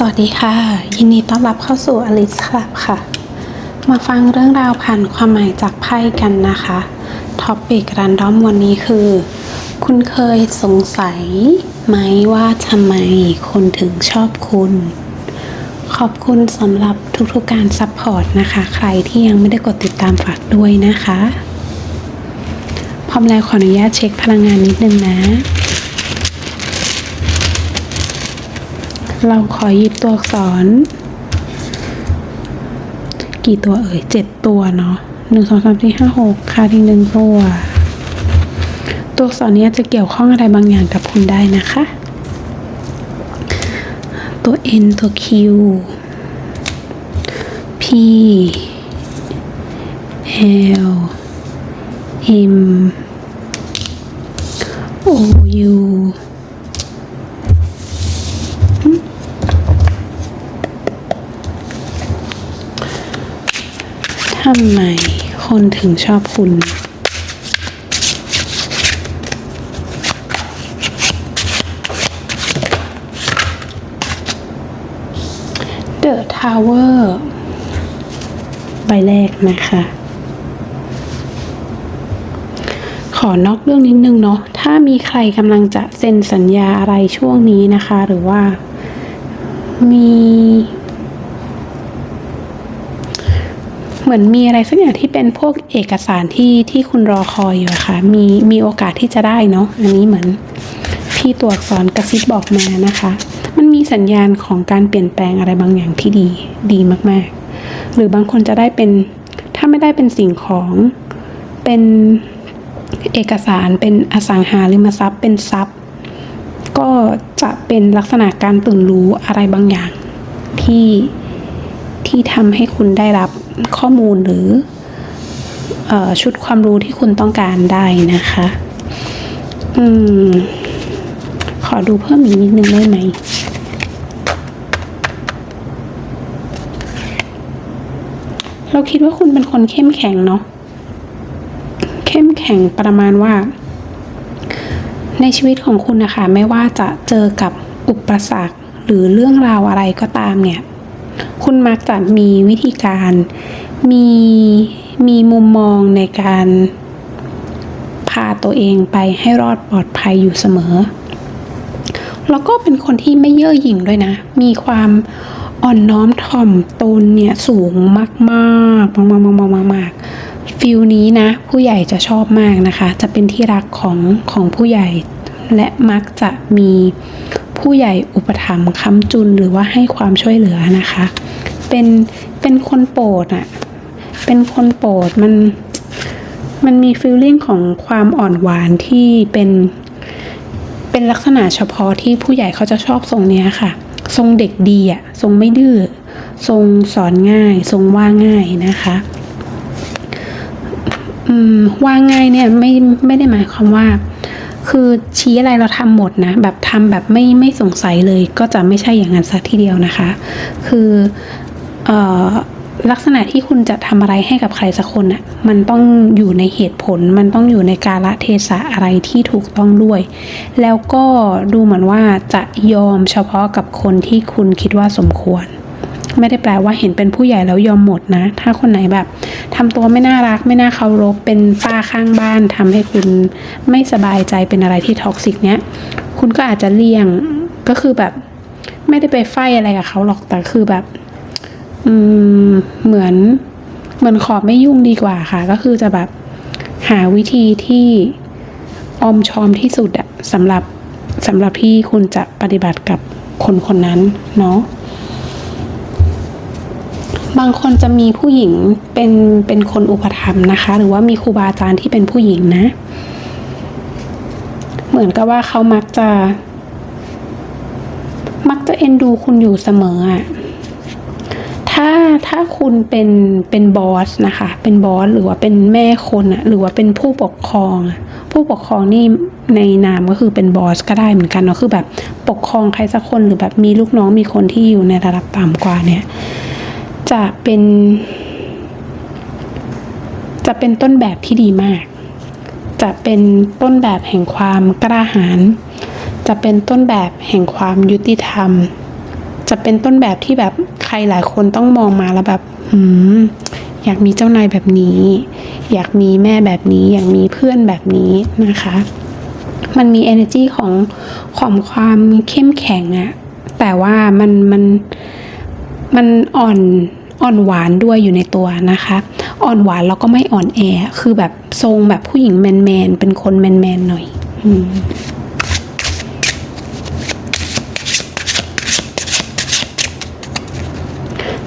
สวัสดีค่ะ ยินดีต้อนรับเข้าสู่อลิสคลับค่ะ มาฟังเรื่องราวผ่านความหมายจากไพ่กันนะคะท็อปปิกรันดอมวันนี้คือ คุณเคยสงสัยไหมว่าทำไมคนถึงชอบคุณ ขอบคุณสำหรับทุกๆการซัพพอร์ตนะคะ ใครที่ยังไม่ได้กดติดตามฝากด้วยนะคะ พร้อมแล้วขออนุญาตเช็คพลังงานนิดนึงนะ เราขอหยิบตัวอักษร กี่ตัวเอ่ยเจ็ดตัวเนาะหนึ่งสองสามสี่ห้าหกค่ะทีหนึ่งตัว ตัวอักษรนี้จะเกี่ยวข้องอะไรบางอย่างกับคุณได้นะคะ ตัว N ตัว Q P L M O U ทำไมคนถึงชอบคุณ The Tower ใบแรกนะคะ ขอนอกเรื่องนิดนึงเนาะ ถ้ามีใครกำลังจะเซ็นสัญญาอะไรช่วงนี้นะคะ หรือว่ามี เหมือนมีอะไรสักอย่างที่เป็นพวกเอกสารที่ที่คุณรอคอยอยู่อะค่ะ มีมีโอกาสที่จะได้เนาะอันนี้เหมือนพี่ตัวอักษรกระซิบบอกมานะคะ มันมีสัญญาณของการเปลี่ยนแปลงอะไรบางอย่างที่ดีดีมากๆ หรือบางคนจะได้เป็นถ้าไม่ได้เป็นสิ่งของเป็นเอกสารเป็นอสังหาริมทรัพย์เป็นทรัพย์ ก็จะเป็นลักษณะการตื่นรู้อะไรบางอย่างที่ ที่ทำให้คุณได้รับข้อมูลหรืออชุดความรู้ที่คุณต้องการได้นะคะอืมขอดูเพิ่มอีกนิดนึงได้ไหมเราคิดว่าคุณเป็นคนเข้มแข็งเนาะเข้มแข็งประมาณว่า ในชีวิตของคุณนะคะ ไม่ว่าจะเจอกับอุปสรรคหรือเรื่องราวอะไรก็ตามเนี่ย คุณมักจะมีวิธีการ มีมีมุมมองในการพาตัวเองไปให้รอดปลอดภัยอยู่เสมอ แล้วก็เป็นคนที่ไม่เย่อหยิ่งด้วยนะ มีความอ่อนน้อมถ่อมตนเนี่ยสูงมากๆมากมากมากมากมากมากฟิลนี้นะ ผู้ใหญ่จะชอบมากนะคะ จะเป็นที่รักของของผู้ใหญ่ และมักจะมี ผู้ใหญ่อุปถัมภ์ค้ำจุนหรือว่าให้ความช่วยเหลือนะคะ เป็นเป็นคนโปรดอะเป็นคนโปรดมันมันมีฟีลลิ่งของความอ่อนหวานที่เป็นเป็นลักษณะเฉพาะที่ผู้ใหญ่เขาจะชอบทรงเนี้ยค่ะ ทรงเด็กดีอะทรงไม่ดื้อทรงสอนง่าย ทรงว่าง่ายนะคะอืมว่าง่ายเนี่ยไม่ไม่ได้หมายความว่า คือชี้อะไรเราทำหมดนะ แบบทำแบบไม่ไม่สงสัยเลยก็จะไม่ใช่อย่างนั้นสักทีเดียวนะคะ คือเอ่อลักษณะที่คุณจะทำอะไรให้กับใครสักคนน่ะ มันต้องอยู่ในเหตุผล มันต้องอยู่ในกาลเทศะอะไรที่ถูกต้องด้วย แล้วก็ดูเหมือนว่าจะยอมเฉพาะกับคนที่คุณคิดว่าสมควร ไม่ได้แปลว่าเห็นเป็นผู้ใหญ่แล้วยอมหมดนะ ถ้าคนไหนแบบทำตัวไม่น่ารักไม่น่าเคารพเป็นป้าข้างบ้านทำให้คุณไม่สบายใจเป็นอะไรที่ท็อกซิกเนี้ยคุณก็อาจจะเลี่ยงก็คือแบบ ไม่ได้ไปไฟอะไรกับเขาหรอกแต่คือแบบ อืมเหมือนเหมือนขอไม่ยุ่งดีกว่าค่ะ ก็คือจะแบบหาวิธีที่ออมชอมที่สุดอะสำหรับสำหรับที่คุณจะปฏิบัติกับคนคนนั้นเนาะ บางคนจะมีผู้หญิงเป็นเป็นคนอุปถัมภ์นะคะ หรือว่ามีครูบาอาจารย์ที่เป็นผู้หญิงนะ เหมือนกับว่าเขามักจะ มักจะเอ็นดูคุณอยู่เสมออะถ้าถ้าคุณเป็นเป็นบอสนะคะ เป็นบอสหรือว่าเป็นแม่คนอะหรือว่าเป็นผู้ปกครอง ผู้ปกครองนี่ในนามก็คือเป็นบอสก็ได้เหมือนกันเนาะคือแบบปกครองใครสักคนหรือแบบมีลูกน้องมีคนที่อยู่ในระดับต่ำกว่าเนี่ย จะเป็น จะเป็นต้นแบบที่ดีมาก จะเป็นต้นแบบแห่งความกล้าหาญจะเป็นต้นแบบแห่งความยุติธรรม จะเป็นต้นแบบที่แบบใครหลายคนต้องมองมาแล้วแบบหืมอยากมีเจ้านายแบบนี้ อยากมีแม่แบบนี้ อยากมีเพื่อนแบบนี้นะคะ มันมี energy ของของความเข้มแข็งอะแต่ว่ามันมัน มันอ่อนอ่อนหวานด้วยอยู่ในตัวนะคะ อ่อนหวานแล้วก็ไม่อ่อนแอ คือแบบทรงแบบผู้หญิงแมนแมนเป็นคนแมนแมนหน่อยอืม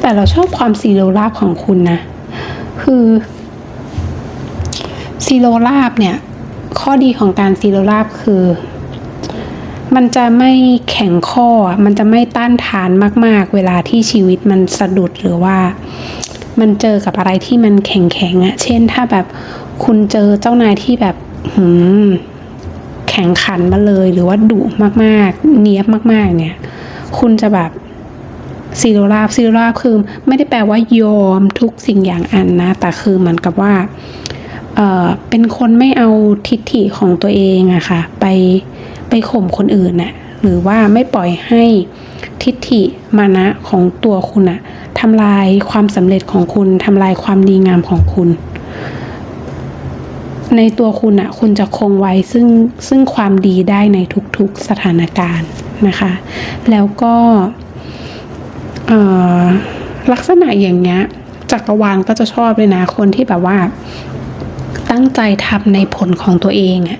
แต่เราชอบความซีโรราบของคุณนะ คือซีโรราบเนี่ย ข้อดีของการซีโรราบคือ มันจะไม่แข็งข้อ มันจะไม่ต้านทานมาก ๆ เวลาที่ชีวิตมันสะดุดหรือว่า มันเจอกับอะไรที่มันแข็งๆอะเช่นถ้าแบบคุณเจอเจ้านายที่แบบหืมแข็งขันมาเลยหรือว่าดุมากๆ เนียบมาก ๆ เนี่ย คุณจะแบบซีโรราบซีโรราบคือไม่ได้แปลว่ายอมทุกสิ่งอย่างอันนะ แต่คือเหมือนกับว่าเออเป็นคนไม่เอาทิฐิของตัวเองอะค่ะ ไป ไปข่มคนอื่นน่ะหรือว่าไม่ปล่อยให้ทิฏฐิมานะของตัวคุณอะทำลายความสำเร็จของคุณทำลายความดีงามของคุณ ในตัวคุณอะคุณจะคงไว้ซึ่งซึ่งความดีได้ในทุกๆสถานการณ์นะคะ แล้วก็ลักษณะอย่างเงี้ยจักรวาลก็จะชอบเลยนะคนที่แบบว่า ตั้งใจทำในผลของตัวเองอะ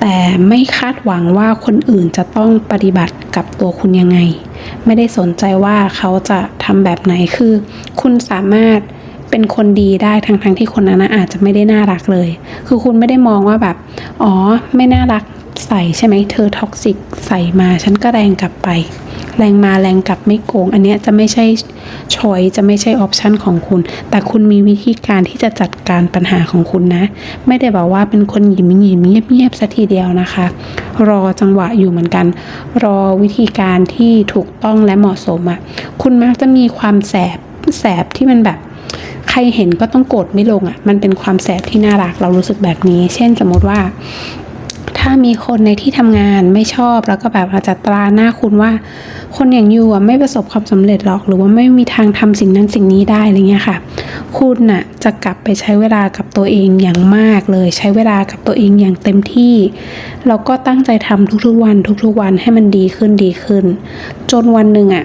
แต่ไม่คาดหวังว่าคนอื่นจะต้องปฏิบัติกับตัวคุณยังไง ไม่ได้สนใจว่าเขาจะทำแบบไหนคือ คุณสามารถเป็นคนดีได้ทั้งทั้งๆที่คนนั้นอาจจะไม่ได้น่ารักเลย คือคุณไม่ได้มองว่าแบบ อ๋อ ไม่น่ารักใส่ใช่ไหมเธอท็อกซิกใส่มาฉันก็แรงกลับไป แรงมาแรงกลับไม่โกง อันเนี้ยจะไม่ใช่ชอยจะไม่ใช่ออปชันของคุณ แต่คุณมีวิธีการที่จะจัดการปัญหาของคุณนะ ไม่ได้บอกว่าเป็นคนหยิมหยิมเงียบเงียบสัทีเดียวนะคะ รอจังหวะอยู่เหมือนกัน รอวิธีการที่ถูกต้องและเหมาะสมอะ่ะคุณมักจะมีความแสบแสบที่มันแบบใครเห็นก็ต้องโกดไม่ลงอะ่ะ มันเป็นความแสบที่น่ารักเรารู้สึกแบบนี้ เช่นสมมติว่า ถ้ามีคนในที่ทำงานไม่ชอบแล้วก็แบบอาจจะตราหน้าคุณว่า คนอย่างยูอะไม่ประสบความสำเร็จหรอก หรือว่าไม่มีทางทำสิ่งนั้นสิ่งนี้ได้อะไรเงี้ยค่ะ คุณน่ะจะกลับไปใช้เวลากับตัวเองอย่างมากเลย ใช้เวลากับตัวเองอย่างเต็มที่แล้วก็ตั้งใจทำทุกๆวัน ทุกๆวันให้มันดีขึ้นดีขึ้น จนวันหนึ่งอะ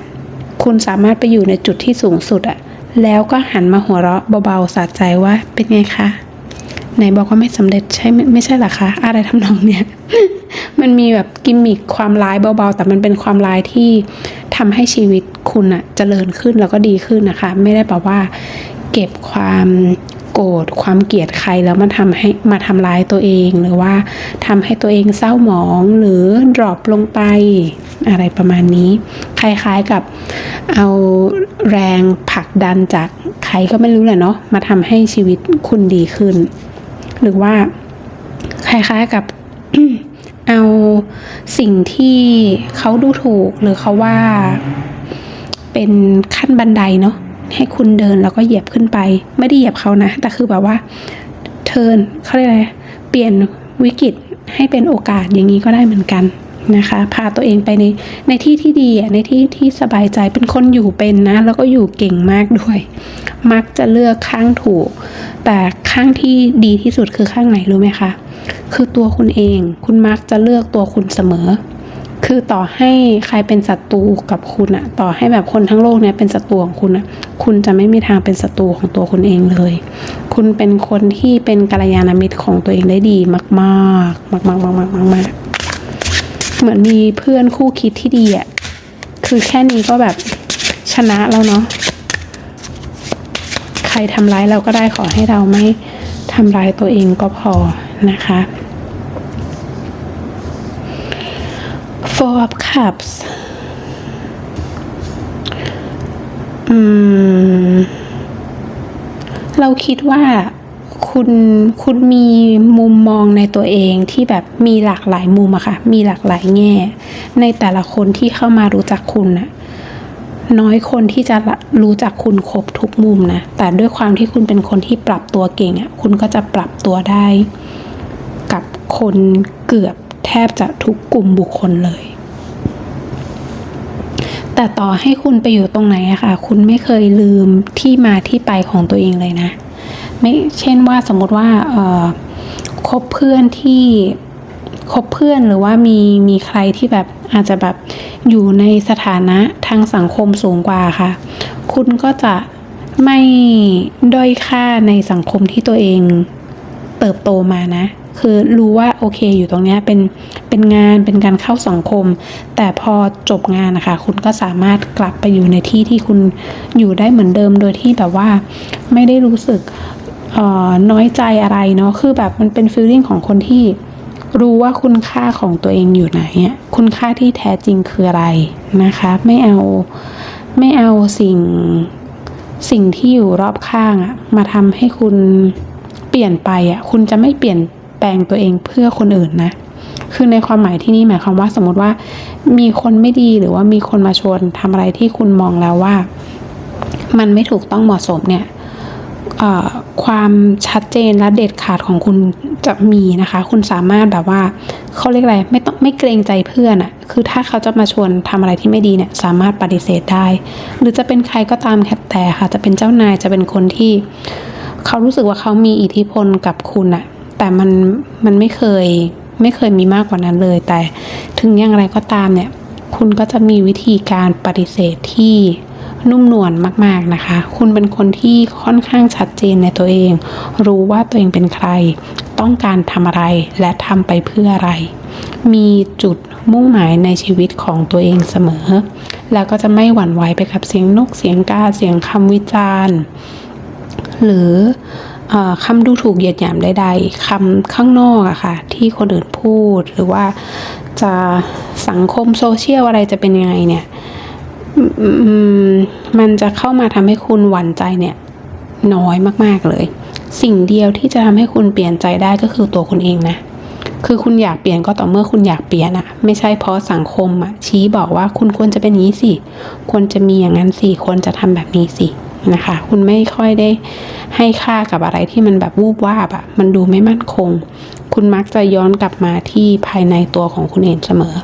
คุณสามารถไปอยู่ในจุดที่สูงสุดอะแล้วก็หันมาหัวเราะเบาๆสะใจว่าเป็นไงคะ ไหนบอกว่าไม่สำเร็จใช่ไม่ใช่เหรอคะ อะไรทำนองเนี้ย มันมีแบบกิมมิคความร้ายเบาๆ แต่มันเป็นความร้ายที่ทำให้ชีวิตคุณอะเจริญขึ้นแล้วก็ดีขึ้นนะคะ ไม่ได้แปลว่า เก็บความโกรธความเกลียดใครแล้วมาทำให้มาทำร้ายตัวเองหรือว่าทำให้ตัวเองเศร้าหมองหรือดรอปลงไปอะไรประมาณนี้ คล้ายๆกับเอาแรงผลักดันจากใครก็ไม่รู้แหละเนาะมาทำให้ชีวิตคุณดีขึ้น หรือว่าคล้ายๆกับเอาสิ่งที่เขาดูถูกหรือเขาว่าเป็นขั้นบันไดเนาะให้คุณเดินแล้วก็เหยียบขึ้นไป ไม่ได้เหยียบเขานะ แต่คือแบบว่าเทินเขาเรียกอะไรเปลี่ยนวิกฤตให้เป็นโอกาสอย่างนี้ก็ได้เหมือนกัน นะคะ พาตัวเองไปในในที่ที่ดีในที่ที่สบายใจเป็นคนอยู่เป็นนะ แล้วก็อยู่เก่งมากด้วย มักจะเลือกข้างถูก แต่ข้างที่ดีที่สุดคือข้างไหนรู้ไหมคะ คือตัวคุณเองคุณมักจะเลือกตัวคุณเสมอ คือต่อให้ใครเป็นศัตรูกับคุณอะต่อให้แบบคนทั้งโลกเนี่ยเป็นศัตรูของคุณอะคุณจะไม่มีทางเป็นศัตรูของตัวคุณเองเลย คุณเป็นคนที่เป็นกัลยาณมิตรของตัวเองได้ดีมากมากๆมากๆมากๆมากๆ เหมือนมีเพื่อนคู่คิดที่ดีอะคือแค่นี้ก็แบบชนะแล้วเนาะใครทำร้ายเราก็ได้ขอให้เราไม่ทำร้ายตัวเองก็พอนะคะ Four of Cups อืม เราคิดว่า คุณคุณมีมุมมองในตัวเองที่แบบมีหลากหลายมุมอะค่ะ มีหลากหลายแง่ ในแต่ละคนที่เข้ามารู้จักคุณอะน้อยคนที่จะรู้จักคุณครบทุกมุมนะ แต่ด้วยความที่คุณเป็นคนที่ปรับตัวเก่งอะคุณก็จะปรับตัวได้ กับคนเกือบแทบจะทุกกลุ่มบุคคลเลย แต่แต่ต่อให้คุณไปอยู่ตรงไหนอะค่ะ คุณไม่เคยลืมที่มาที่ไปของตัวเองเลยนะ ไม่เช่นว่าสมมติว่าคบเพื่อนที่คบเพื่อนหรือว่ามีมีใครที่แบบอาจจะแบบอยู่ในสถานะทางสังคมสูงกว่าค่ะ คุณก็จะไม่ด้อยค่าในสังคมที่ตัวเองเติบโตมานะ คือรู้ว่าโอเคอยู่ตรงนี้เป็นเป็นงานเป็นการเข้าสังคม แต่พอจบงานนะคะ คุณก็สามารถกลับไปอยู่ในที่ที่คุณอยู่ได้เหมือนเดิมโดยที่แบบว่า ไม่ได้รู้สึก น้อยใจอะไรเนาะคือแบบมันเป็นฟีลลิ่งของคนที่รู้ว่าคุณค่าของตัวเองอยู่ไหนคุณค่าที่แท้จริงคืออะไรนะคะ ไม่เอาไม่เอาสิ่งสิ่งที่อยู่รอบข้างอะมาทำให้คุณเปลี่ยนไปอะคุณจะไม่เปลี่ยนแปลงตัวเองเพื่อคนอื่นนะคือในความหมายที่นี่หมายความว่าสมมติว่า มีคนไม่ดีหรือว่ามีคนมาชวนทำอะไรที่คุณมองแล้วว่า มันไม่ถูกต้องเหมาะสมเนี่ย ความชัดเจนและเด็ดขาดของคุณจะมีนะคะ คุณสามารถแบบว่าเขาเรียกอะไรไม่ต้องไม่เกรงใจเพื่อนอะคือถ้าเขาจะมาชวนทำอะไรที่ไม่ดีเนี่ยสามารถปฏิเสธได้ หรือจะเป็นใครก็ตามแต่ค่ะ จะเป็นเจ้านายจะเป็นคนที่เขารู้สึกว่าเขามีอิทธิพลกับคุณอะแต่มันมันไม่เคยไม่เคยมีมากกว่านั้นเลย แต่ถึงอย่างไรก็ตามเนี่ย คุณก็จะมีวิธีการปฏิเสธที่ นุ่มนวลมากๆนะคะ คุณเป็นคนที่ค่อนข้างชัดเจนในตัวเอง รู้ว่าตัวเองเป็นใคร ต้องการทำอะไรและทำไปเพื่ออะไร มีจุดมุ่งหมายในชีวิตของตัวเองเสมอ แล้วก็จะไม่หวั่นไหวไปกับเสียงนกเสียงกาเสียงคำวิจารณ์ หรืออคำดูถูกเหยียดหยามใดๆคำข้างนอกอะค่ะ ที่คนอื่นพูดหรือว่าจะสังคมโซเชียลอะไรจะเป็นยังไงเนี่ย มันจะเข้ามาทำให้คุณหวั่นใจเนี่ย น้อยมากๆเลย สิ่งเดียวที่จะทำให้คุณเปลี่ยนใจได้ก็คือตัวคุณเองนะคือคุณอยากเปลี่ยนก็ต่อเมื่อคุณอยากเปลี่ยนอะไม่ใช่เพราะสังคมอะชี้บอกว่าคุณควรจะเป็นอย่างนี้สิควรจะมีอย่างนั้นสิควรจะทำแบบนี้สินะคะ คุณไม่ค่อยได้ให้ค่ากับอะไรที่มันแบบวูบวาบอะมันดูไม่มั่นคง คุณมักจะย้อนกลับมาที่ภายในตัวของคุณเองเสมอ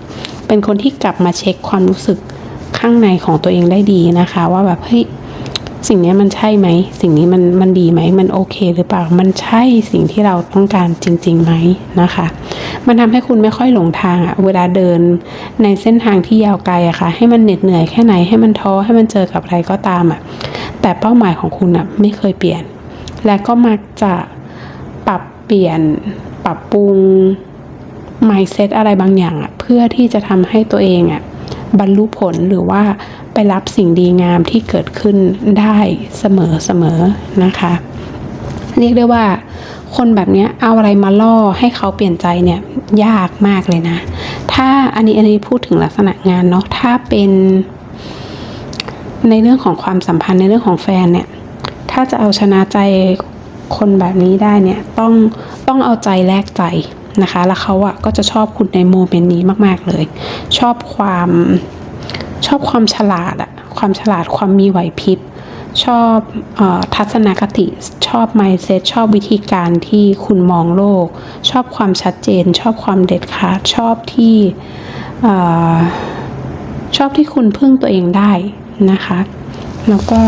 เป็นคนที่กลับมาเช็คความรู้สึก ข้างในของตัวเองได้ดีนะคะ ว่าแบบเฮ้ยสิ่งนี้มันใช่ไหม สิ่งนี้มันมันดีไหม มันโอเคหรือเปล่า มันใช่สิ่งที่เราต้องการจริงๆไหมนะคะ มันทำให้คุณไม่ค่อยหลงทางอะเวลาเดินในเส้นทางที่ยาวไกลอะค่ะ ให้มันเหน็ดเหนื่อยแค่ไหน ให้มันท้อ ให้มันเจอกับอะไรก็ตามอะแต่เป้าหมายของคุณอะไม่เคยเปลี่ยน และก็มักจะปรับเปลี่ยน ปรับปรุง mindset อะไรบางอย่างอะเพื่อที่จะทำให้ตัวเองอะ บรรลุผลหรือว่าไปรับสิ่งดีงามที่เกิดขึ้นได้เสมอเสมอนะคะเรียกได้ว่าคนแบบนี้เอาอะไรมาล่อให้เขาเปลี่ยนใจเนี่ยยากมากเลยนะ ถ้าอันนี้อันนี้พูดถึงลักษณะงานเนาะถ้าเป็นในเรื่องของความสัมพันธ์ในเรื่องของแฟนเนี่ย ถ้าจะเอาชนะใจคนแบบนี้ได้เนี่ยต้องต้องเอาใจแลกใจ นะคะ แล้วเขาอะก็จะชอบคุณในโมเมนต์นี้มากๆเลย ชอบความชอบความฉลาดอะความฉลาดความมีไหวพริบ ชอบออทัศนคติ ชอบ mindset ชอบวิธีการที่คุณมองโลก ชอบความชัดเจน ชอบความเด็ดขาด ชอบที่ชอบที่คุณพึ่งตัวเองได้นะคะ แล้วก็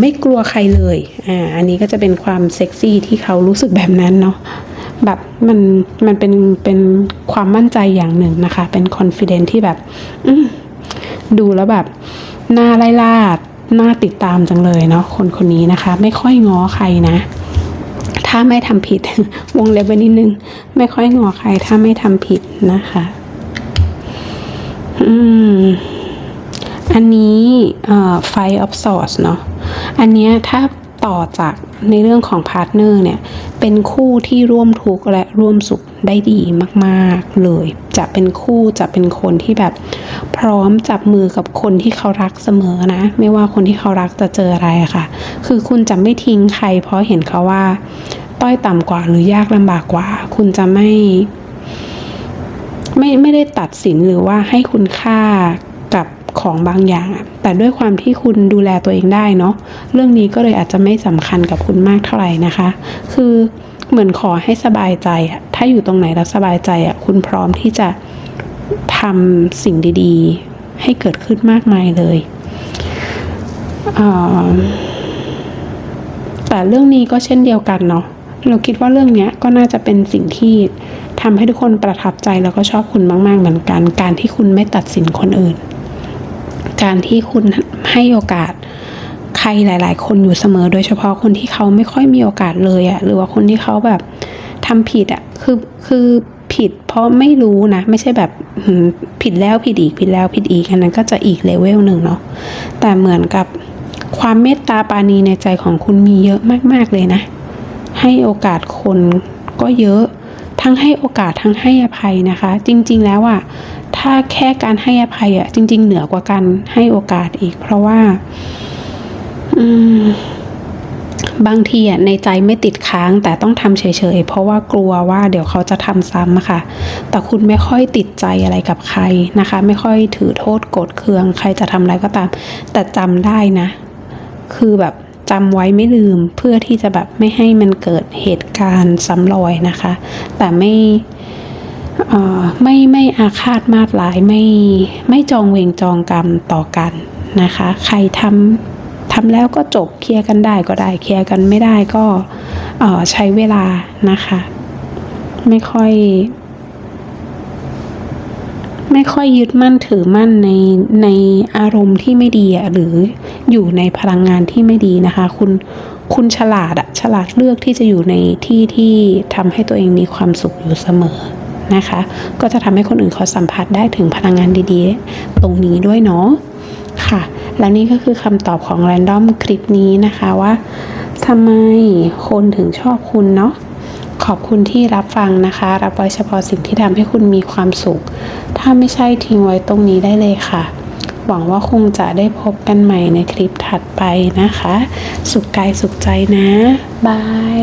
ไม่กลัวใครเลย อ่า อันนี้ก็จะเป็นความเซ็กซี่ที่เขารู้สึกแบบนั้นเนาะ แบบมันมันเป็นเป็นความมั่นใจอย่างหนึ่งนะคะ เป็นคอนฟ idence ที่แบบดูแล้วแบบน่าไล่ล่าน่าติดตามจังเลยเนาะคนคนนี้นะคะ ไม่ค่อยง้อใครนะ ถ้าไม่ทำผิด วงเล็บไว้นิดนึง ไม่ค่อยงอใคร ถ้าไม่ทำผิดนะคะ อืมอันนี้เอ่อ Five of Swords เนาะอันเนี้ยถ้าต่อจากในเรื่องของพาร์ทเนอร์เนี่ย เป็นคู่ที่ร่วมทุกข์และร่วมสุขได้ดีมากๆเลย จะเป็นคู่จะเป็นคนที่แบบ พร้อมจับมือกับคนที่เขารักเสมอนะ ไม่ว่าคนที่เขารักจะเจออะไรค่ะ คือคุณจะไม่ทิ้งใคร เพราะเห็นเขาว่า ต้อยต่ำกว่าหรือยากลำบากกว่า คุณจะไม่ ไม่ไม่ได้ตัดสินหรือว่าให้คุณค่า ของบางอย่าง แต่ด้วยความที่คุณดูแลตัวเองได้เนาะเรื่องนี้ก็เลยอาจจะไม่สำคัญกับคุณมากเท่าไหร่นะคะ คือเหมือนขอให้สบายใจอะถ้าอยู่ตรงไหนแล้วสบายใจอะคุณพร้อมที่จะทำสิ่งดีๆ ให้เกิดขึ้นมากมายเลยเแต่เรื่องนี้ก็เช่นเดียวกันเนาะเราคิดว่าเรื่องเนี้ยก็น่าจะเป็นสิ่งที่ทำให้ทุกคนประทับใจแล้วก็ชอบคุณมาก ๆ เหมือนกัน การที่คุณไม่ตัดสินคนอื่น การที่คุณให้โอกาสใครหลาย ๆ คนอยู่เสมอ โดยเฉพาะคนที่เขาไม่ค่อยมีโอกาสเลยอะหรือว่าคนที่เขาแบบทำผิดอะคือคือผิดเพราะไม่รู้นะ ไม่ใช่แบบผิดแล้วผิดอีกผิดแล้วผิดอีกอันนั้นก็จะอีกเลเวลหนึ่งเนาะแต่เหมือนกับความเมตตาปาณีในใจของคุณมีเยอะมาก ๆ เลยนะ ให้โอกาสคนก็เยอะ ทั้งให้โอกาสทั้งให้อภัยนะคะ จริง ๆ แล้วอะ ถ้าแค่การให้อภัยอะจริง ๆ เหนือกว่าการให้โอกาสอีก เพราะว่า อืมบางทีอะในใจไม่ติดค้างแต่ต้องทำเฉยๆ เพราะว่ากลัวว่าเดี๋ยวเขาจะทำซ้ำอะค่ะ แต่คุณไม่ค่อยติดใจอะไรกับใครนะคะ ไม่ค่อยถือโทษโกรธเคือง ใครจะทำอะไรก็ตาม แต่จำได้นะ คือแบบจำไว้ไม่ลืมเพื่อที่จะแบบไม่ให้มันเกิดเหตุการณ์ซ้ำรอยนะคะ แต่ไม่ ไม่ไม่อาฆาตมาดร้ายไม่ไม่จองเวรจองกรรมต่อกันนะคะ ใครทำทำแล้วก็จบเคลียร์กันได้ก็ได้เคลียร์กันไม่ได้ก็ออใช้เวลานะคะ ไม่ค่อย ไม่ค่อยยึดมั่นถือมั่นในในอารมณ์ที่ไม่ดีหรืออยู่ในพลังงานที่ไม่ดีนะคะ คุณคุณฉลาดอะฉลาดเลือกที่จะอยู่ในที่ที่ทำให้ตัวเองมีความสุขอยู่เสมอ นะคะ ก็จะทำให้คนอื่นเขาสัมผัสได้ถึงพลังงานดีๆ ตรงนี้ด้วยเนาะค่ะ และนี่ก็คือคำตอบของ Random คลิปนี้นะคะว่าทำไมคนถึงชอบคุณเนาะขอบคุณที่รับฟังนะคะ รับไว้เฉพาะสิ่งที่ทำให้คุณมีความสุข ถ้าไม่ใช่ทิ้งไว้ตรงนี้ได้เลยค่ะ หวังว่าคงจะได้พบกันใหม่ในคลิปถัดไปนะคะ สุขกายสุขใจนะ บาย